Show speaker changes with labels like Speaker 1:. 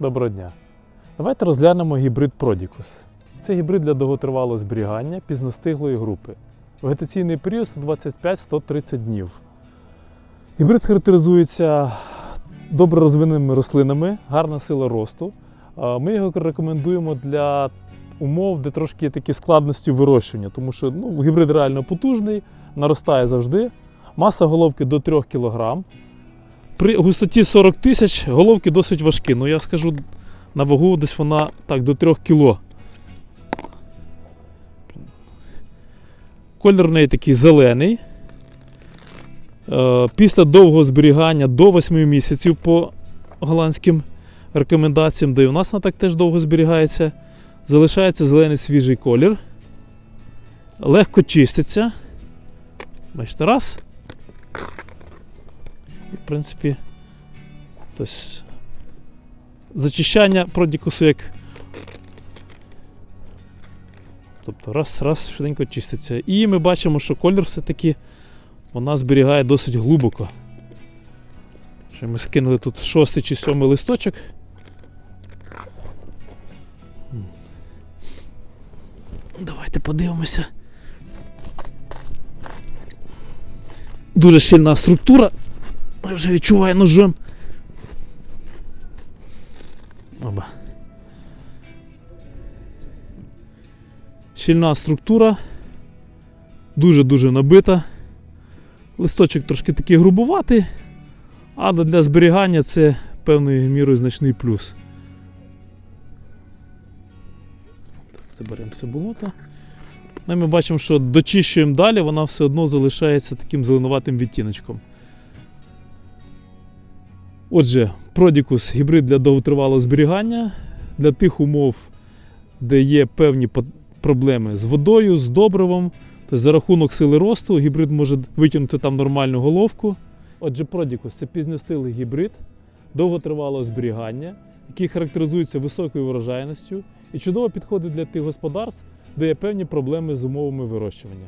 Speaker 1: доброго дня. Давайте розглянемо гібрид Продікус. Це гібрид для довготривалого зберігання пізностиглої групи. Вегетаційний період 125-130 днів. Гібрид характеризується добре розвиненими рослинами, гарна сила росту. Ми його рекомендуємо для умов, де трошки є такі складності вирощування, тому що ну, гібрид реально потужний, наростає завжди. Маса головки до 3 кг. При густоті 40 тисяч головки досить важкі. Ну я скажу, на вагу десь вона так до 3 кг. Колір в неї такий зелений. Е, Після довгого зберігання до 8 місяців по голландським рекомендаціям, де і у нас вона так теж довго зберігається. Залишається зелений свіжий колір. Легко чиститься. Бачите, раз. Принципі, тобто, зачищання продікусу як. Тобто раз, раз, швиденько чиститься. І ми бачимо, що колір все-таки вона зберігає досить глибоко. Що ми скинули тут шостий чи сьомий листочок. Давайте подивимося. Дуже щільна структура. Я вже відчуваю ножом. Оба. Щільна структура. Дуже-дуже набита. Листочок трошки такий грубуватий, але для зберігання це певною мірою значний плюс. Так, заберемо все болото. Ну, і ми бачимо, що дочищуємо далі, вона все одно залишається таким зеленуватим відтіночком. Отже, Продікус гібрид для довготривалого зберігання, для тих умов, де є певні проблеми з водою, з добривом. Тобто за рахунок сили росту гібрид може витягнути там нормальну головку. Отже, Продікус це пізнестилий гібрид довготривалого зберігання, який характеризується високою врожайністю і чудово підходить для тих господарств, де є певні проблеми з умовами вирощування.